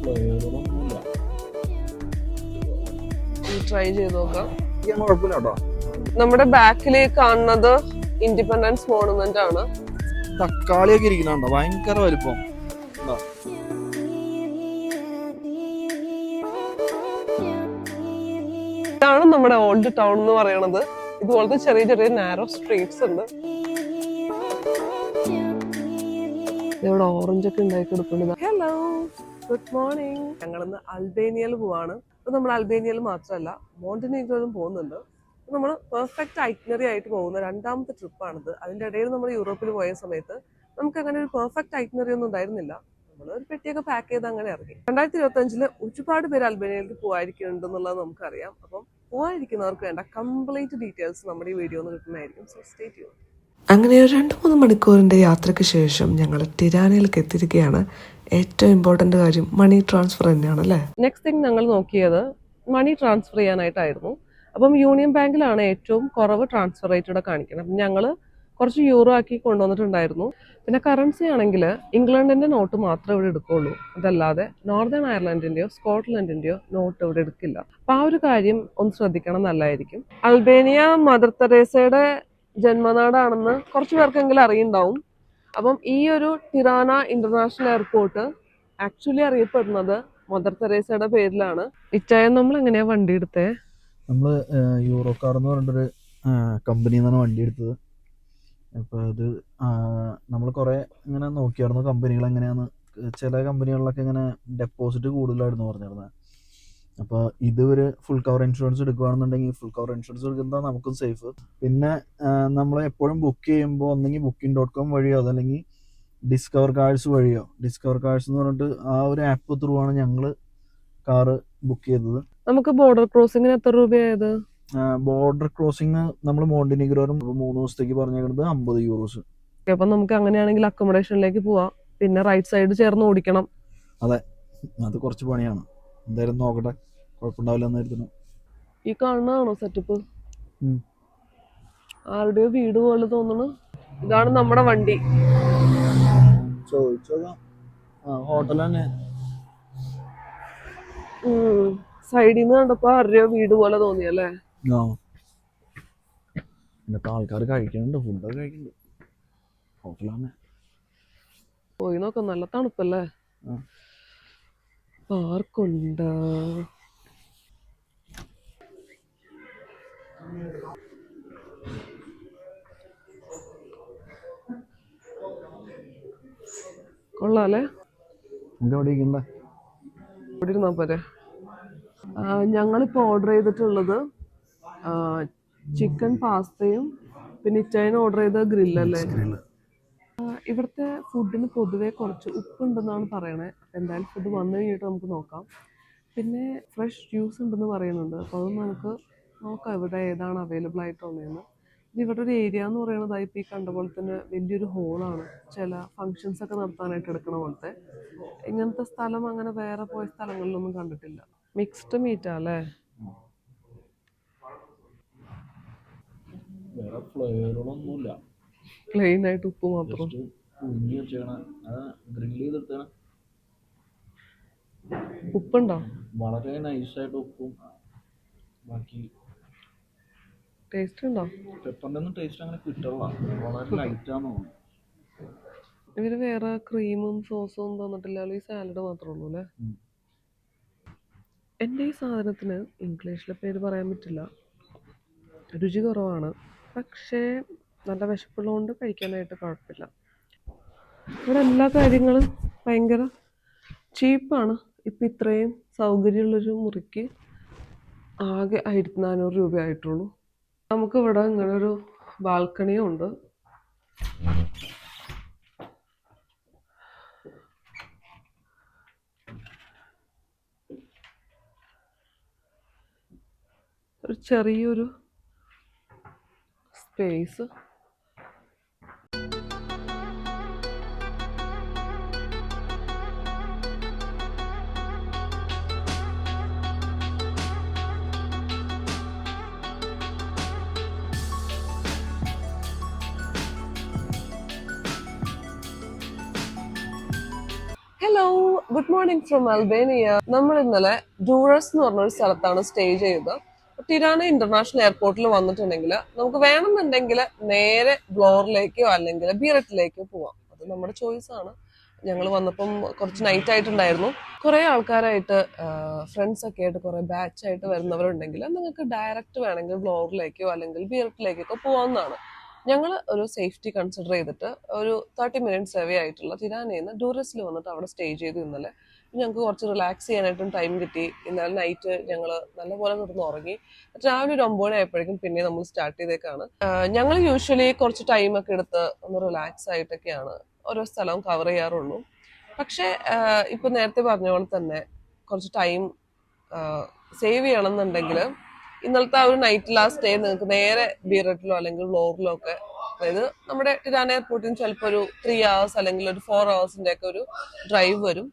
ഫ്ലേവറൊന്നുമില്ല try ചെയ്ത് നോക്കാം. ഞാൻ കുഴപ്പമില്ല കേട്ടോ നമ്മുടെ ബാക്കിലേക്ക് കാണുന്നത് ഇൻഡിപെൻഡൻസ് മോണുമെന്റ് ആണ്. തക്കാളിയൊക്കെ ഇരിക്കുന്നുണ്ടോ ഭയങ്കര വലിപ്പം? ഇതാണ് നമ്മുടെ ഓൾഡ് ടൗൺ എന്ന് പറയുന്നത് ഇതുപോലത്തെ ചെറിയ ചെറിയ നാരോ സ്ട്രീറ്റ്സ് ഉണ്ട്. ഇവിടെ ഓറഞ്ച് ഒക്കെ ഉണ്ടായി കൊടുക്കുന്നത് ഹലോ ഗുഡ് മോർണിംഗ് ഞങ്ങൾ ഇന്ന് അൽബേനിയയിൽ പോവാണ്. അപ്പൊ നമ്മൾ അൽബേനിയയിൽ മാത്രമല്ല മോണ്ടിനേഗ്രോയിലും പോകുന്നുണ്ട്. നമ്മൾ പെർഫെക്റ്റ് ഐറ്റിനറി ആയിട്ട് പോകുന്ന രണ്ടാമത്തെ ട്രിപ്പാണിത് അതിന്റെ ഇടയിൽ നമ്മൾ യൂറോപ്പിൽ പോയ സമയത്ത് നമുക്ക് അങ്ങനെ ഒരു പെർഫെക്റ്റ് ഐറ്റിനറി ഒന്നും ഉണ്ടായിരുന്നില്ല. നമ്മൾ ഒരു പെട്ടിയൊക്കെ പാക്ക് ചെയ്ത് അങ്ങനെ ഇറങ്ങി. രണ്ടായിരത്തി ഇരുപത്തി അഞ്ചിൽ ഒരുപാട് പേര് അൽബേനിയയിലേക്ക് പോകാതിരിക്കുന്നുണ്ടെന്നുള്ളത് നമുക്കറിയാം. അപ്പം പോകാതിരിക്കുന്നവർക്ക് വേണ്ട കംപ്ലീറ്റ് ഡീറ്റെയിൽസ് നമ്മുടെ ഈ വീഡിയോ ഒന്ന് കിട്ടുന്നതായിരിക്കും. സോ സ്റ്റേ അങ്ങനെ ഒരു രണ്ട് മൂന്ന് മണിക്കൂറിന്റെ യാത്രയ്ക്ക് ശേഷം ഞങ്ങൾ ടിരാനയിലേക്ക് എത്തിയിരിക്കുകയാണ്. ഏറ്റവും ഇമ്പോർട്ടന്റ് കാര്യം മണി ട്രാൻസ്ഫർ തന്നെയാണ് അല്ലേ നെക്സ്റ്റ് തിങ് ഞങ്ങൾ നോക്കിയത് മണി ട്രാൻസ്ഫർ ചെയ്യാനായിട്ടായിരുന്നു. അപ്പം യൂണിയൻ ബാങ്കിലാണ് ഏറ്റവും കുറവ് ട്രാൻസ്ഫർ റേറ്റ് ഇവിടെ കാണിക്കുന്നത്. അപ്പം ഞങ്ങൾ കുറച്ച് യൂറോ ആക്കി കൊണ്ടുവന്നിട്ടുണ്ടായിരുന്നു. പിന്നെ കറൻസി ആണെങ്കിൽ ഇംഗ്ലണ്ടിന്റെ നോട്ട് മാത്രമേ ഇവിടെ എടുക്കുകയുള്ളൂ അതല്ലാതെ നോർത്തേൺ അയർലൻഡിന്റെയോ സ്കോട്ട്ലൻഡിന്റെയോ നോട്ട് ഇവിടെ എടുക്കില്ല. അപ്പം ആ ഒരു കാര്യം ഒന്ന് ശ്രദ്ധിക്കണം നല്ലതായിരിക്കും. അൽബേനിയ മദർ തെരേസയുടെ ജന്മനാടാണെന്ന് കുറച്ച് പേർക്കെങ്കിലും അറിയുണ്ടാവും. അപ്പം ഈ ഒരു ടിറാന ഇന്റർനാഷണൽ എയർപോർട്ട് ആക്ച്വലി അറിയപ്പെടുന്നത് മദർ തെരേസയുടെ പേരിലാണ്. ഇച്ചായ നമ്മൾ എങ്ങനെയാ വണ്ടി എടുത്തേ? നമ്മൾ യൂറോ കാർ എന്ന് പറഞ്ഞിട്ടൊരു കമ്പനിയിൽ നിന്നാണ് വണ്ടി എടുത്തത്. അപ്പോൾ അത് നമ്മൾ കുറേ ഇങ്ങനെ നോക്കിയായിരുന്നു കമ്പനികൾ എങ്ങനെയാന്ന് ചില കമ്പനികളിലൊക്കെ ഇങ്ങനെ ഡെപ്പോസിറ്റ് കൂടുതലായിരുന്നു പറഞ്ഞിരുന്നത് അപ്പോൾ ഇത് ഒരു ഫുൾ കവർ ഇൻഷുറൻസ് എടുക്കുകയാണെന്നുണ്ടെങ്കിൽ ഫുൾ കവർ ഇൻഷുറൻസ് എടുക്കുന്നത് നമുക്കും സേഫ് പിന്നെ നമ്മൾ എപ്പോഴും ബുക്ക് ചെയ്യുമ്പോൾ ഒന്നെങ്കിൽ ബുക്കിംഗ് ഡോട്ട് കോം വഴിയോ അതല്ലെങ്കിൽ ഡിസ്കവർ കാഴ്സ് വഴിയോ. ഡിസ്കവർ കാഴ്സ് എന്ന് പറഞ്ഞിട്ട് ആ ഒരു ആപ്പ് ത്രൂ ആണ് ഞങ്ങൾ കാറ് ബുക്ക് ചെയ്തത്. നമുക്ക് ബോർഡർ ക്രോസിംഗിന് എത്ര രൂപയായത്? ബോർഡർ ക്രോസിംഗ് നമ്മൾ മോണ്ടിനിഗ്രോറും മൂന്ന് ദിവസത്തേക്ക് പറഞ്ഞേക്കുന്നത് അമ്പത് യൂറോസ് അപ്പൊ നമുക്ക് അങ്ങനെയാണെങ്കിൽ അക്കോമഡേഷനിലേക്ക് പോവാം. പിന്നെ റൈറ്റ് സൈഡ് ചേർന്ന് ഓടിക്കണം. അതെ. അത് കുറച്ച് പണിയാണ്. എന്തായാലും നോക്കട്ടെ. കുഴപ്പമുണ്ടാവില്ല എന്ന് കരുതുന്നു. ഈ കാണുന്നതാണോ സെറ്റപ്പ്. ആരുടെയോ വീട് പോലെ തോന്നുന്നു ഇതാണ് നമ്മുടെ വണ്ടി. ഹോട്ടൽ തന്നെ. സൈഡിൽ നിന്ന് കണ്ടപ്പോ ആരുടെയോ വീട് പോലെ തോന്നിയല്ലേ ഇന്നത്തെ ആൾക്കാർ കഴിക്കുന്നുണ്ട് ഫുഡൊക്കെ കഴിക്കുന്നുണ്ട്. ഹോട്ടലാണ് പോയി നോക്കാം നല്ല തണുപ്പല്ലേ. പാർക്കുണ്ട്. കൊള്ളാല്ലേ നമുക്ക് എവിടെ ഇരിക്കണ്ടേ ഇവിടെ ഇരുന്നാ പോരെ. ആ, ഞങ്ങളിപ്പോ ഓർഡർ ചെയ്തിട്ടുള്ളത് ചിക്കൻ പാസ്തയും പിന്നെ ഇറ്റാലിയൻ ഓർഡർ ചെയ്ത ഗ്രില്ലല്ലേ ഇവിടുത്തെ ഫുഡിന് പൊതുവെ കുറച്ച് ഉപ്പുണ്ടെന്നാണ് പറയണേ. എന്തായാലും ഫുഡ് വന്നു കഴിഞ്ഞിട്ട് നമുക്ക് നോക്കാം. പിന്നെ ഫ്രഷ് ജ്യൂസ് ഉണ്ടെന്ന് പറയുന്നുണ്ട്. അപ്പോൾ അത് നമുക്ക് നോക്കാം ഇവിടെ ഏതാണ് അവൈലബിൾ ആയിട്ടുള്ളതെന്ന് ഇവിടെ ഒരു ഏരിയ എന്ന് പറയുന്നത് ഇപ്പോൾ ഈ കണ്ട പോലെ തന്നെ വലിയൊരു ഹോളാണ് ചില ഫങ്ഷൻസ് ഒക്കെ നടത്താനായിട്ട് എടുക്കണ പോലത്തെ. ഇങ്ങനത്തെ സ്ഥലം അങ്ങനെ വേറെ പോയ സ്ഥലങ്ങളിലൊന്നും കണ്ടിട്ടില്ല. മിക്സ്ഡ് മീറ്റാ അല്ലേ? വേറെ ഫ്ലേവറുകളൊന്നുമില്ല പ്ലെയിൻ ആയിട്ട് ഉപ്പ് മാത്രം. പുഴുങ്ങി വെച്ചേക്കണ. ഗ്രില്ല് ചെയ്തിട്ടാണ്. ഉപ്പുണ്ടോ? വളരെ നൈസായിട്ട് ഉപ്പും ബാക്കി ടേസ്റ്റ് ഉണ്ടോ? പെപ്പറിന്റെ ഒന്നും ടേസ്റ്റ് അങ്ങനെ കിട്ടില്ല വളരെ ലൈറ്റാന്ന് തോന്നുന്നു. ഇവർ വേറെ ക്രീമും സോസും ഒന്നും തന്നിട്ടില്ലല്ലോ ഈ സാലഡ് മാത്രമേ ഉള്ളൂ അല്ലേ. എന്റെ ഈ സാധനത്തിന് ഇംഗ്ലീഷിലെ പേര് പറയാൻ പറ്റില്ല. രുചി കുറവാണ്. പക്ഷേ നല്ല വിശപ്പുള്ളതുകൊണ്ട് കഴിക്കാനായിട്ട് കുഴപ്പമില്ല. ഇവിടെ എല്ലാ കാര്യങ്ങളും ഭയങ്കര ചീപ്പാണ് ഇപ്പം ഇത്രയും സൗകര്യമുള്ളൊരു മുറിക്ക് ആകെ ആയിരത്തി നാനൂറ് രൂപ ആയിട്ടുള്ളൂ നമുക്കിവിടെ ഇങ്ങനെ ഒരു ബാൽക്കണിയും ഉണ്ട് ഒരു ചെറിയൊരു space. Hello good morning from Albania നമ്മൾ ഇന്നലെ ഡൂറസ് എന്ന് പറഞ്ഞൊരു സ്ഥലത്താണ് സ്റ്റേ ചെയ്തത്. ടിരാന ഇന്റർനാഷണൽ എയർപോർട്ടിൽ വന്നിട്ടുണ്ടെങ്കിൽ നമുക്ക് വേണമെന്നുണ്ടെങ്കിൽ നേരെ ബ്ലോറിലേക്കോ അല്ലെങ്കിൽ ബീററ്റിലേക്കോ പോവാം. അത് നമ്മുടെ ചോയ്സ് ആണ്. ഞങ്ങൾ വന്നപ്പം കുറച്ച് നൈറ്റ് ആയിട്ടുണ്ടായിരുന്നു. കുറെ ആൾക്കാരായിട്ട് ഫ്രണ്ട്സ് ഒക്കെ ആയിട്ട് കുറെ ബാച്ച് ആയിട്ട് വരുന്നവരുണ്ടെങ്കിൽ നിങ്ങൾക്ക് ഡയറക്റ്റ് വേണമെങ്കിൽ ബ്ലോറിലേക്കോ അല്ലെങ്കിൽ ബീററ്റിലേക്കോ പോകാവുന്നതാണ് ഞങ്ങൾ ഒരു സേഫ്റ്റി കൺസിഡർ ചെയ്തിട്ട് ഒരു തേർട്ടി മിനിറ്റ്സ് അവേ ആയിട്ടുള്ള തിരാനയിൽ നിന്ന് ടൂറിസ്റ്റിൽ വന്നിട്ട് അവിടെ സ്റ്റേ ചെയ്തു ഇന്നലെ. ഞങ്ങൾക്ക് കുറച്ച് റിലാക്സ് ചെയ്യാനായിട്ടും ടൈം കിട്ടി. ഇന്നലെ നൈറ്റ് ഞങ്ങൾ നല്ലപോലെ കിടന്ന് ഉറങ്ങി. രാവിലെ ഒരു ഒമ്പത് ആയപ്പോഴേക്കും പിന്നെ നമ്മൾ സ്റ്റാർട്ട് ചെയ്തേക്കാണ്. ഞങ്ങൾ യൂഷ്വലി കുറച്ച് ടൈമൊക്കെ എടുത്ത് ഒന്ന് റിലാക്സ് ആയിട്ടൊക്കെയാണ് ഓരോ സ്ഥലവും കവർ ചെയ്യാറുള്ളൂ. പക്ഷേ ഇപ്പം ഇപ്പൊ നേരത്തെ പറഞ്ഞ പോലെ തന്നെ കുറച്ച് ടൈം സേവ് ചെയ്യണമെന്നുണ്ടെങ്കിൽ ഇന്നലത്തെ ആ ഒരു നൈറ്റ് ലാസ്റ്റ് സ്റ്റേ നിങ്ങൾക്ക് നേരെ ബീററ്റിലോ അല്ലെങ്കിൽ ഫ്ലോറിലോ ഒക്കെ അതായത് നമ്മുടെ ടിരാന എയർപോർട്ടിൽ ചിലപ്പോൾ ഒരു ത്രീ അവേഴ്സ് അല്ലെങ്കിൽ ഒരു ഫോർ അവേഴ്സിന്റെ ഒക്കെ ഒരു ഡ്രൈവ് വരും.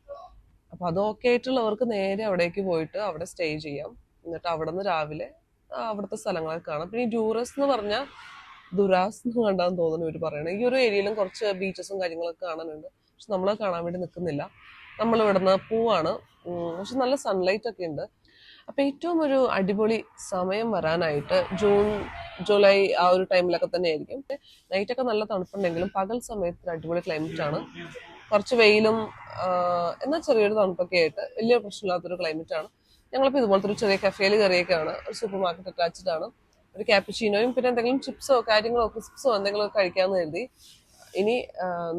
അപ്പൊ അത് ഓക്കെ ആയിട്ടുള്ളവർക്ക് നേരെ അവിടേക്ക് പോയിട്ട് അവിടെ സ്റ്റേ ചെയ്യാം. എന്നിട്ട് അവിടെ നിന്ന് രാവിലെ അവിടുത്തെ സ്ഥലങ്ങളൊക്കെ കാണാം. പിന്നെ ഡ്യൂറസ് എന്ന് പറഞ്ഞാൽ ദുരാസ് എന്ന് കണ്ടാന്ന് തോന്നുന്നു ഇവർ പറയണത് ഈ ഒരു ഏരിയയിലും കുറച്ച് ബീച്ചസും കാര്യങ്ങളൊക്കെ കാണാനുണ്ട്. പക്ഷെ നമ്മൾ കാണാൻ വേണ്ടി നിൽക്കുന്നില്ല നമ്മൾ ഇവിടുന്ന് പോവാണ് പക്ഷെ നല്ല സൺലൈറ്റ് ഒക്കെ ഉണ്ട്. അപ്പൊ ഏറ്റവും ഒരു അടിപൊളി സമയം വരാനായിട്ട് ജൂൺ ജൂലൈ ആ ഒരു ടൈമിലൊക്കെ തന്നെ ആയിരിക്കും നൈറ്റ് ഒക്കെ നല്ല തണുപ്പുണ്ടെങ്കിലും പകൽ സമയത്ത് അടിപൊളി ക്ലൈമറ്റ് ആണ്. കുറച്ച് വെയിലും എന്നാൽ ചെറിയൊരു തണുപ്പൊക്കെ ആയിട്ട് വലിയ പ്രശ്നമില്ലാത്തൊരു ക്ലൈമറ്റ് ആണ്. ഞങ്ങളിപ്പോൾ ഇതുപോലത്തെ ഒരു ചെറിയ കഫേയിൽ കയറിയൊക്കെയാണ് ഒരു സൂപ്പർ മാർക്കറ്റ് അറ്റാച്ച്ഡ് ആണ്. ഒരു ക്യാപ്പിച്ചീനോയും പിന്നെ എന്തെങ്കിലും ചിപ്സോ കാര്യങ്ങളോ ക്രിസ്പ്സോ എന്തെങ്കിലും കഴിക്കാമെന്ന് കരുതി. ഇനി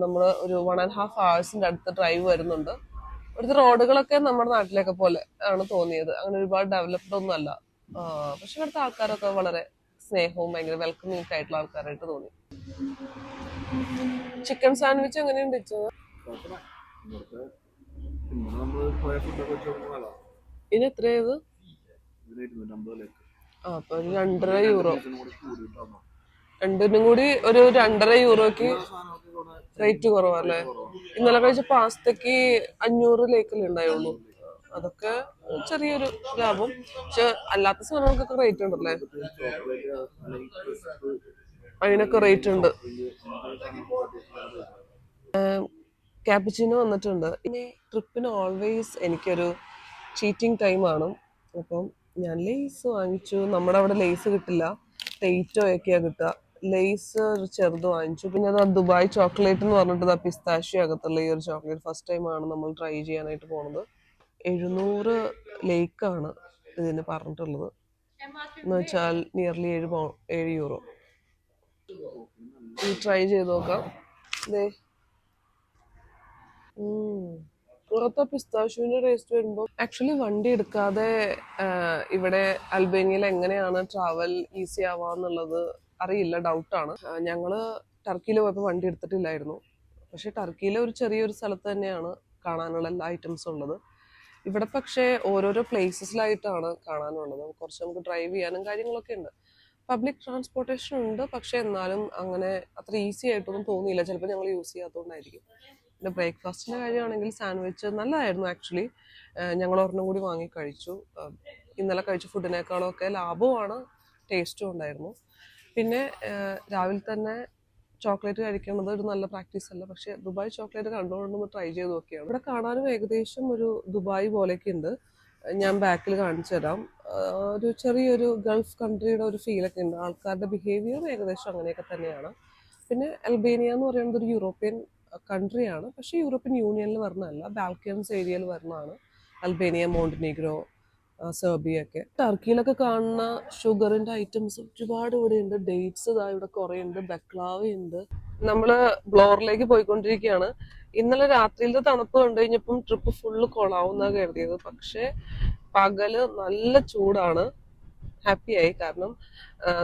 നമ്മൾ ഒരു വൺ ആൻഡ് ഹാഫ് അവേഴ്സിന്റെ അടുത്ത് ഡ്രൈവ് വരുന്നുണ്ട്. ഇവിടുത്തെ റോഡുകളൊക്കെ നമ്മുടെ നാട്ടിലൊക്കെ പോലെ ആണ് തോന്നിയത്. അങ്ങനെ ഒരുപാട് ഡെവലപ്ഡ് ഒന്നും അല്ല. പക്ഷെ ഇവിടുത്തെ ആൾക്കാരൊക്കെ വളരെ സ്നേഹവും ഭയങ്കര വെൽക്കമിങ് ആയിട്ടുള്ള ആൾക്കാരായിട്ട് തോന്നി. ചിക്കൻ സാൻഡ്വിച്ച് എങ്ങനെയുണ്ട് ഇത് എത്രയത് ആ അപ്പൊ രണ്ടര യൂറോ. രണ്ടിനും കൂടി ഒരു രണ്ടര യൂറോക്ക് റേറ്റ് കുറവല്ലേ? ഇന്നലെ കഴിച്ച പാസ്തക്ക് അഞ്ഞൂറ് ലേക്കല്ലേ ഉണ്ടായുള്ളൂ. അതൊക്കെ ചെറിയൊരു ലാഭം. പക്ഷെ അല്ലാത്ത സാധനങ്ങൾക്കൊക്കെ റേറ്റ് ഉണ്ടല്ലേ? അതിനൊക്കെ റേറ്റ് ഉണ്ട്. ക്യാപിച്ചിനോ വന്നിട്ടുണ്ട്. ഇനി ട്രിപ്പിന് ഓൾവേസ് എനിക്കൊരു ചീറ്റിംഗ് ടൈമാണ് അപ്പം ഞാൻ ലേസ് വാങ്ങിച്ചു. നമ്മുടെ അവിടെ ലേസ് കിട്ടില്ല. തേറ്റോ ഒക്കെയാണ് കിട്ടുക. ലേസ് ഒരു ചെറുത് വാങ്ങിച്ചു. പിന്നെ അത് ദുബായ് ചോക്ലേറ്റ് എന്ന് പറഞ്ഞിട്ട് പിസ്താഷ്യോ അകത്തുള്ള ഈ ഒരു ചോക്ലേറ്റ് ഫസ്റ്റ് ടൈം ആണ് നമ്മൾ ട്രൈ ചെയ്യാനായിട്ട് പോണത്. എഴുന്നൂറ് ലേക്കാണ് ഇതിന് പറഞ്ഞിട്ടുള്ളത്. എന്ന് വെച്ചാൽ നിയർലി ഏഴ് പൗ ഏഴ് യൂറോ ട്രൈ ചെയ്ത് നോക്കാം. ദേ. പുറത്തെ പിസ്താഷ്യൂവിന്റെ ടേസ്റ്റ് വരുമ്പോൾ ആക്ച്വലി വണ്ടി എടുക്കാതെ ഇവിടെ അൽബേനിയയിൽ എങ്ങനെയാണ് ട്രാവൽ ഈസി ആവാന്നുള്ളത് അറിയില്ല ഡൗട്ടാണ് ഞങ്ങൾ ടർക്കിയിൽ പോയപ്പോൾ വണ്ടി എടുത്തിട്ടില്ലായിരുന്നു. പക്ഷേ ടർക്കിയിലെ ഒരു ചെറിയൊരു സ്ഥലത്ത് തന്നെയാണ് കാണാനുള്ള എല്ലാ ഐറ്റംസും ഉള്ളത്. ഇവിടെ പക്ഷേ ഓരോരോ പ്ലേസസിലായിട്ടാണ് കാണാനുള്ളത്. കുറച്ച് നമുക്ക് ഡ്രൈവ് ചെയ്യാനും കാര്യങ്ങളൊക്കെ ഉണ്ട്. പബ്ലിക് ട്രാൻസ്പോർട്ടേഷൻ ഉണ്ട് പക്ഷേ എന്നാലും അങ്ങനെ അത്ര ഈസി ആയിട്ടൊന്നും തോന്നിയില്ല. ചിലപ്പോൾ ഞങ്ങൾ യൂസ് ചെയ്യാത്തതുകൊണ്ടായിരിക്കും പിന്നെ ബ്രേക്ക്ഫാസ്റ്റിന്റെ കാര്യമാണെങ്കിൽ സാൻഡ്വിച്ച് നല്ലതായിരുന്നു ആക്ച്വലി ഞങ്ങൾ ഒരെണ്ണം കൂടി വാങ്ങി കഴിച്ചു. ഇന്നലെ കഴിച്ച ഫുഡിനേക്കാളും ഒക്കെ ലാഭമാണ് ടേസ്റ്റും ഉണ്ടായിരുന്നു. പിന്നെ രാവിലെ തന്നെ ചോക്ലേറ്റ് കഴിക്കുന്നത് ഒരു നല്ല പ്രാക്ടീസ് അല്ല. പക്ഷെ ദുബായ് ചോക്ലേറ്റ് കണ്ടുകൊണ്ടൊന്ന് ട്രൈ ചെയ്ത് നോക്കിയാണ്. ഇവിടെ കാണാനും ഏകദേശം ഒരു ദുബായ് പോലെയൊക്കെ ഉണ്ട്. ഞാൻ ബാക്കിൽ കാണിച്ചു തരാം. ഒരു ചെറിയൊരു ഗൾഫ് കൺട്രിയുടെ ഒരു ഫീലൊക്കെ ഉണ്ട്. ആൾക്കാരുടെ ബിഹേവിയർ ഏകദേശം അങ്ങനെയൊക്കെ തന്നെയാണ്. പിന്നെ അൽബേനിയ എന്ന് പറയുന്നത് ഒരു യൂറോപ്യൻ കൺട്രിയാണ്. പക്ഷേ യൂറോപ്യൻ യൂണിയനിൽ വരുന്നതല്ല. ബാൽക്കൻസ് ഏരിയയിൽ വരുന്നതാണ്. അൽബേനിയ മോണ്ടിനീഗ്രോ സെർബിയ ഒക്കെ ടർക്കിയിലൊക്കെ കാണുന്ന ഷുഗറിന്റെ ഐറ്റംസ് ഒരുപാട് ഇവിടെ ഉണ്ട് ഡേറ്റ്സ് ഇതാ ഇവിടെ കുറെ ഉണ്ട് ബക്ലാവ് ഉണ്ട് നമ്മൾ ബ്ലോറിലേക്ക് പോയിക്കൊണ്ടിരിക്കുകയാണ്. ഇന്നലെ രാത്രിയിലത്തെ തണുപ്പ് കണ്ടു കഴിഞ്ഞപ്പം ട്രിപ്പ് ഫുള്ള് കൊളാവുന്ന കരുതിയത്. പക്ഷേ പകൽ നല്ല ചൂടാണ്. ഹാപ്പി ആയി. കാരണം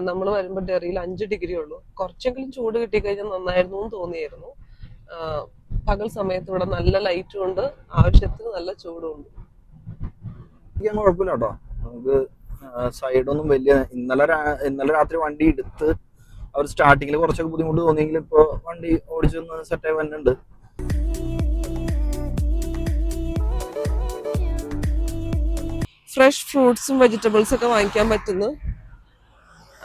നമ്മൾ വരുമ്പോൾ ഡെറിയിൽ അഞ്ച് ഡിഗ്രി ഉള്ളൂ. കുറച്ചെങ്കിലും ചൂട് കിട്ടിക്കഴിഞ്ഞാൽ നന്നായിരുന്നു എന്ന് തോന്നിയായിരുന്നു. പകൽ സമയത്ത് ഇവിടെ നല്ല ലൈറ്റും ഉണ്ട്. ആവശ്യത്തിന് നല്ല ചൂടും ഉണ്ട്. ഇരിക്കാൻ കുഴപ്പമില്ല കേട്ടോ. നമുക്ക് സൈഡൊന്നും വലിയ ഇന്നലെ ഇന്നലെ രാത്രി വണ്ടി എടുത്ത് അവർ സ്റ്റാർട്ടിങ്ങിൽ കുറച്ചൊക്കെ ബുദ്ധിമുട്ട് തോന്നിയെങ്കിലും ഇപ്പൊ വണ്ടി ഓടിച്ചൊന്ന് സെറ്റായി വന്നിട്ടുണ്ട്. ഫ്രഷ് ഫ്രൂട്ട്സും വെജിറ്റബിൾസും ഒക്കെ വാങ്ങിക്കാൻ പറ്റുന്നു.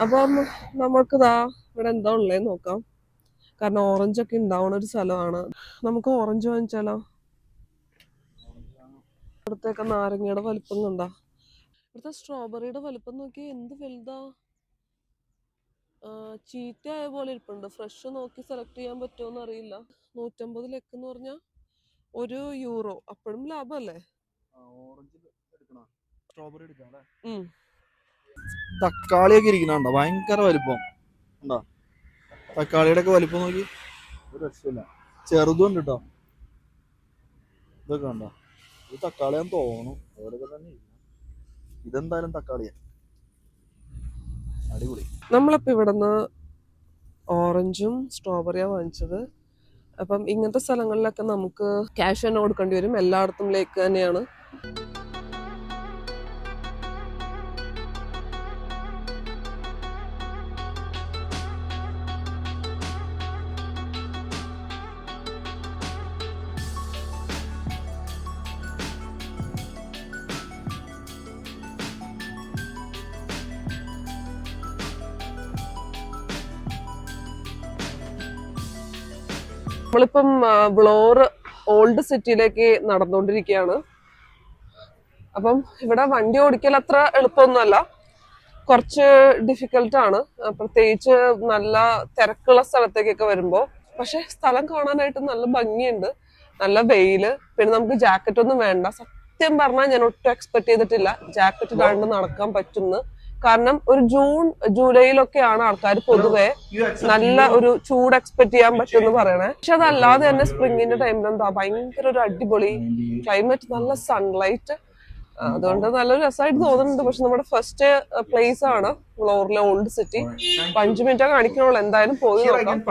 അപ്പം നമുക്ക് ഇതാ ഇവിടെ എന്താ ഉള്ളത് നോക്കാം. കാരണം ഓറഞ്ച് ഒക്കെ ഉണ്ടാവുന്ന ഒരു സ്ഥലമാണ്. നമുക്ക് ഓറഞ്ച് വാങ്ങിച്ചാലോ? ഇവിടുത്തെയൊക്കെ നാരങ്ങയുടെ വലുപ്പം കണ്ട. ഇവിടുത്തെ സ്ട്രോബെറിയുടെ വലുപ്പം നോക്കി എന്ത് വലുതാ. ചീത്ത ചീത്തയായ പോലെ ഇരിപ്പുണ്ട്. ഫ്രഷ് നോക്കി സെലക്ട് ചെയ്യാൻ പറ്റുമോ അറിയില്ല. നൂറ്റമ്പത് ലെക്ക് എന്ന് പറഞ്ഞാൽ ഒരു യൂറോ അപ്പോഴും ലാഭമല്ലേ. തക്കാളിയൊക്കെ ഇരിക്കണുണ്ടോ ഭയങ്കര വലിപ്പം. ഉണ്ടോ തക്കാളിയുടെ ഒക്കെ വലുപ്പം നോക്കി. ഒരു രക്ഷയില്ല. ചെറുതും ഉണ്ട് കേട്ടോ ഇതൊക്കെ ഉണ്ടോ ഇത് തക്കാളിയാന്ന് തോന്നുന്നു. അവരൊക്കെ തന്നെ. ഇതെന്തായാലും തക്കാളിയാ. അടിപൊളി. നമ്മളിപ്പോൾ ഇവിടുന്ന് ഓറഞ്ചും സ്ട്രോബെറിയാണ് വാങ്ങിച്ചത്. അപ്പം ഇങ്ങനത്തെ സ്ഥലങ്ങളിലൊക്കെ നമുക്ക് ക്യാഷ് തന്നെ കൊടുക്കേണ്ടി വരും. എല്ലായിടത്തും ലേക്ക് തന്നെയാണ്. നമ്മളിപ്പം ബ്ലോർ ഓൾഡ് സിറ്റിയിലേക്ക് നടന്നുകൊണ്ടിരിക്കുകയാണ് അപ്പം ഇവിടെ വണ്ടി ഓടിക്കൽ അത്ര എളുപ്പമൊന്നുമല്ല. കുറച്ച് ഡിഫിക്കൽട്ടാണ് പ്രത്യേകിച്ച് നല്ല തിരക്കുള്ള സ്ഥലത്തേക്കൊക്കെ വരുമ്പോൾ. പക്ഷെ സ്ഥലം കാണാനായിട്ട് നല്ല ഭംഗിയുണ്ട്. നല്ല വെയിൽ പിന്നെ നമുക്ക് ജാക്കറ്റ് ഒന്നും വേണ്ട. സത്യം പറഞ്ഞാൽ ഞാൻ ഒട്ടും എക്സ്പെക്ട് ചെയ്തിട്ടില്ല. ജാക്കറ്റ് ഇടാണ്ട് നടക്കാൻ പറ്റുന്നു കാരണം ഒരു ജൂൺ ജൂലൈയിലൊക്കെയാണ് ആൾക്കാർ പൊതുവെ നല്ല ഒരു ചൂട് എക്സ്പെക്ട് ചെയ്യാൻ പറ്റുമെന്ന് പറയണേ. പക്ഷെ അതല്ലാതെ തന്നെ സ്പ്രിങ്ങിന്റെ ടൈമിൽ എന്താ ഭയങ്കര ഒരു അടിപൊളി ക്ലൈമറ്റ് നല്ല സൺലൈറ്റ് അതുകൊണ്ട് നല്ലൊരു രസമായിട്ട് തോന്നുന്നുണ്ട്. പക്ഷെ നമ്മുടെ ഫസ്റ്റ് പ്ലേസ് ആണ് ഫ്ലോറിലെ ഓൾഡ് സിറ്റി അഞ്ചു മിനിറ്റ് കാണിക്കണുള്ളൂ. എന്തായാലും പോയി നോക്കാം.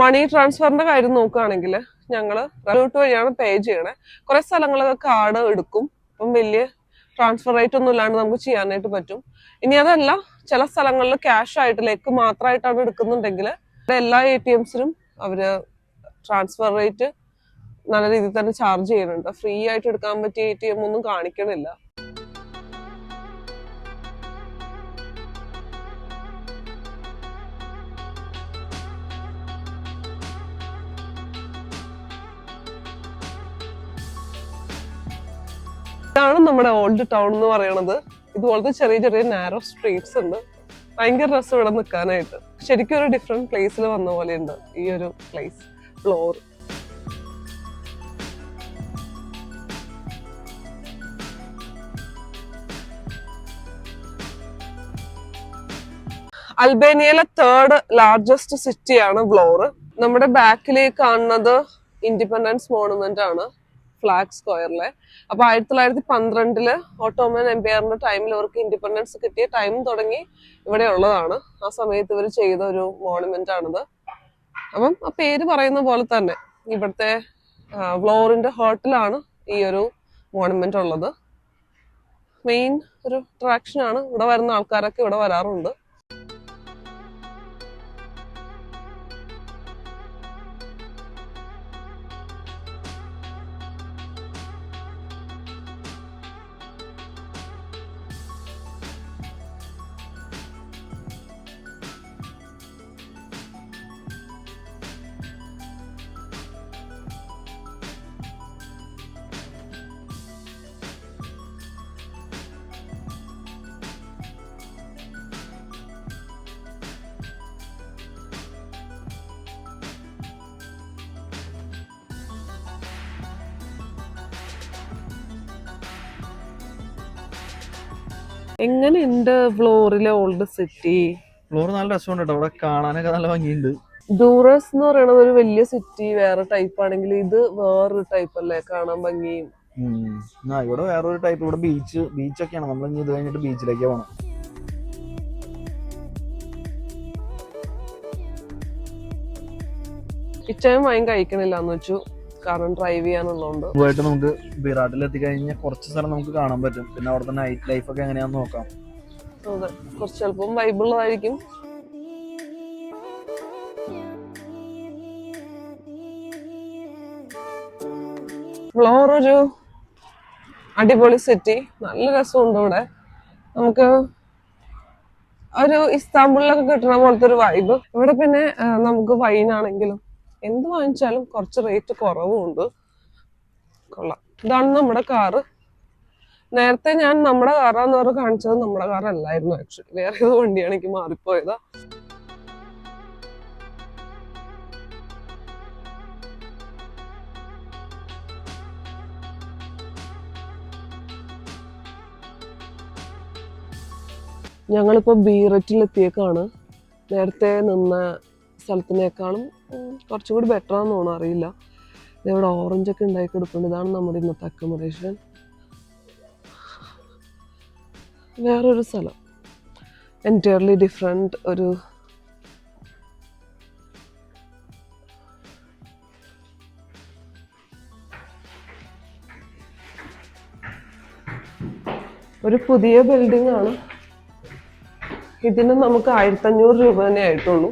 മണി ട്രാൻസ്ഫറിന്റെ കാര്യം നോക്കുകയാണെങ്കിൽ ഞങ്ങൾ റൂട്ട് വഴിയാണ് പേ ചെയ്യണേ. കുറെ സ്ഥലങ്ങളൊക്കെ കാർഡ് എടുക്കും. അപ്പം വലിയ ട്രാൻസ്ഫർ റേറ്റ് ഒന്നും ഇല്ലാണ്ട് നമുക്ക് ചെയ്യാനായിട്ട് പറ്റും. ഇനി അതല്ല ചില സ്ഥലങ്ങളിൽ ക്യാഷ് ആയിട്ട് ലേക്ക് മാത്രമായിട്ടാണ് എടുക്കുന്നുണ്ടെങ്കിൽ എല്ലാ എ ടി എംസിനും അവർ ട്രാൻസ്ഫർ റേറ്റ് നല്ല രീതിയിൽ തന്നെ ചാർജ് ചെയ്യുന്നുണ്ട്. ഫ്രീ ആയിട്ട് എടുക്കാൻ പറ്റിയ എ ടി എം ഒന്നും കാണിക്കണില്ല. ഇതാണ് നമ്മുടെ ഓൾഡ് ടൗൺ എന്ന് പറയണത്. ഇതുപോലത്തെ ചെറിയ ചെറിയ നാരോ സ്ട്രീറ്റ്സ് ഉണ്ട്. ഭയങ്കര രസം ഇവിടെ നിൽക്കാനായിട്ട്. ശരിക്കും ഒരു ഡിഫറെന്റ് പ്ലേസിൽ വന്ന പോലെ ഉണ്ട് ഈ ഒരു പ്ലേസ് ഫ്ലോർ അൽബേനിയയിലെ തേർഡ് ലാർജസ്റ്റ് സിറ്റിയാണ് വ്ലോർ നമ്മുടെ ബാക്കിലേക്ക് കാണുന്നത് ഇൻഡിപെൻഡൻസ് മോണുമെന്റ് ആണ്. ഫ്ലാഗ് സ്ക്വയറിലെ. അപ്പൊ ആയിരത്തി തൊള്ളായിരത്തി പന്ത്രണ്ടിൽ ഓട്ടോമൻ എംപയറിന്റെ ടൈമിൽ അവർക്ക് ഇൻഡിപെൻഡൻസ് കിട്ടിയ ടൈം തുടങ്ങി ഇവിടെ ഉള്ളതാണ്. ആ സമയത്ത് ഇവർ ചെയ്ത ഒരു മോണുമെന്റ് ആണിത്. അപ്പം ആ പേര് പറയുന്ന പോലെ തന്നെ ഇവിടുത്തെ വ്ലോറിന്റെ ഹോട്ടലാണ് ഈ ഒരു മോണുമെന്റ് ഉള്ളത്. മെയിൻ ഒരു അട്രാക്ഷൻ ആണ് ഇവിടെ വരുന്ന ആൾക്കാരൊക്കെ ഇവിടെ വരാറുണ്ട്. എങ്ങനെയുണ്ട് ഫ്ലോറിലെ ഓൾഡ് സിറ്റി ഫ്ലോർ നല്ല രസമുണ്ട് അവിടെ കാണാനൊക്കെ നല്ല ഭംഗിയുണ്ട്. ഡൂറസ് എന്ന് പറയുന്നത് ഒരു വലിയ സിറ്റി വേറെ ടൈപ്പ് ആണെങ്കിൽ ഇത് വേറൊരു ടൈപ്പ് അല്ലേ? കാണാൻ ഭംഗിയും. ആ ഇവിടെ വേറൊരു ടൈപ്പ് ഇവിടെ ബീച്ച് ബീച്ചൊക്കെയാണ് നമ്മൾ ഇനി ഇത് കഴിഞ്ഞിട്ട് ബീച്ചിലേക്ക് പോകണം ഇച്ചയും വൈൻ കഴിക്കണില്ല എന്ന് വെച്ചു. കാരണം ഡ്രൈവ് ചെയ്യാനുള്ളതുകൊണ്ട്. പോയിട്ട് നമുക്ക് വിറാട്ടിൽ എത്തിക്കഴിഞ്ഞാൽ കുറച്ച് സ്ഥലം നമുക്ക് കാണാൻ പറ്റും. പിന്നെ അവിടുത്തെ നൈറ്റ് ലൈഫ് ഒക്കെ എങ്ങനെയാന്ന് നോക്കാം. അതെ കുറച്ച് ചിലപ്പം വൈബിളുള്ളതായിരിക്കും ഫ്ലോർ ഒരു അടിപൊളി സിറ്റി നല്ല രസമുണ്ട് ഇവിടെ നമുക്ക് ഒരു ഇസ്താംബുളിലൊക്കെ കിട്ടുന്ന പോലത്തെ ഒരു വൈബ് ഇവിടെ പിന്നെ നമുക്ക് വൈനാണെങ്കിലും എന്ത് വാങ്ങിച്ചാലും കുറച്ച് റേറ്റ് കുറവുമുണ്ട്. കൊള്ളാം. ഇതാണ് നമ്മുടെ കാറ് നേരത്തെ ഞാൻ നമ്മുടെ കാറാന്ന് പറഞ്ഞ് കാണിച്ചത് നമ്മുടെ കാറല്ലായിരുന്നു ആക്ച്വലി വേറെ ഏതോ വണ്ടിയാണ് എനിക്ക് മാറിപ്പോയത്. ഞങ്ങളിപ്പോ ബീററ്റിൽ എത്തിയേക്കാണ് നേരത്തെ നിന്ന സ്ഥലത്തിനേക്കാളും കുറച്ചും കൂടി ബെറ്റർ ആണെന്ന് തോന്നുന്നു അറിയില്ല. ഇവിടെ ഓറഞ്ച് ഒക്കെ ഉണ്ടായി കിടപ്പുണ്ട്. ഇതാണ് നമ്മുടെ ഇന്നത്തെ അക്കോമഡേഷൻ വേറൊരു സ്ഥലം. എന്റയർലി ഡിഫറെന്റ് ഒരു ഒരു പുതിയ ബിൽഡിംഗ് ആണ്. ഇതിന് നമുക്ക് ആയിരത്തഞ്ഞൂറ് രൂപ തന്നെ ആയിട്ടുള്ളൂ.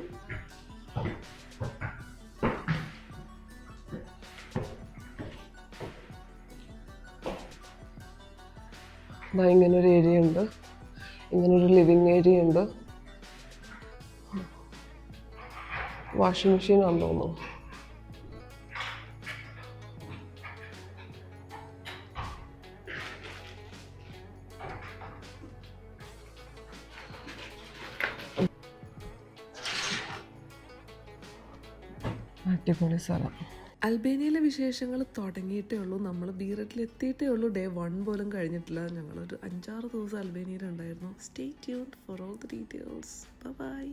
ദാ ഇങ്ങനെ ഒരു ഏരിയ ഉണ്ട് ഇങ്ങനെ ഒരു ലിവിങ് ഏരിയ ഉണ്ട് വാഷിംഗ് മെഷീൻ ആണെന്ന് തോന്നുന്നു. അടിപൊളി സ്ഥലം. അൽബേനിയയിലെ വിശേഷങ്ങൾ തുടങ്ങിയിട്ടേ ഉള്ളൂ. നമ്മൾ ബീററ്റിൽ എത്തിയിട്ടേ ഉള്ളൂ. ഡേ വൺ പോലും കഴിഞ്ഞിട്ടില്ല. ഞങ്ങളൊരു അഞ്ചാറ് ദിവസം അൽബേനിയയിലുണ്ടായിരുന്നു stay tune for all the details bye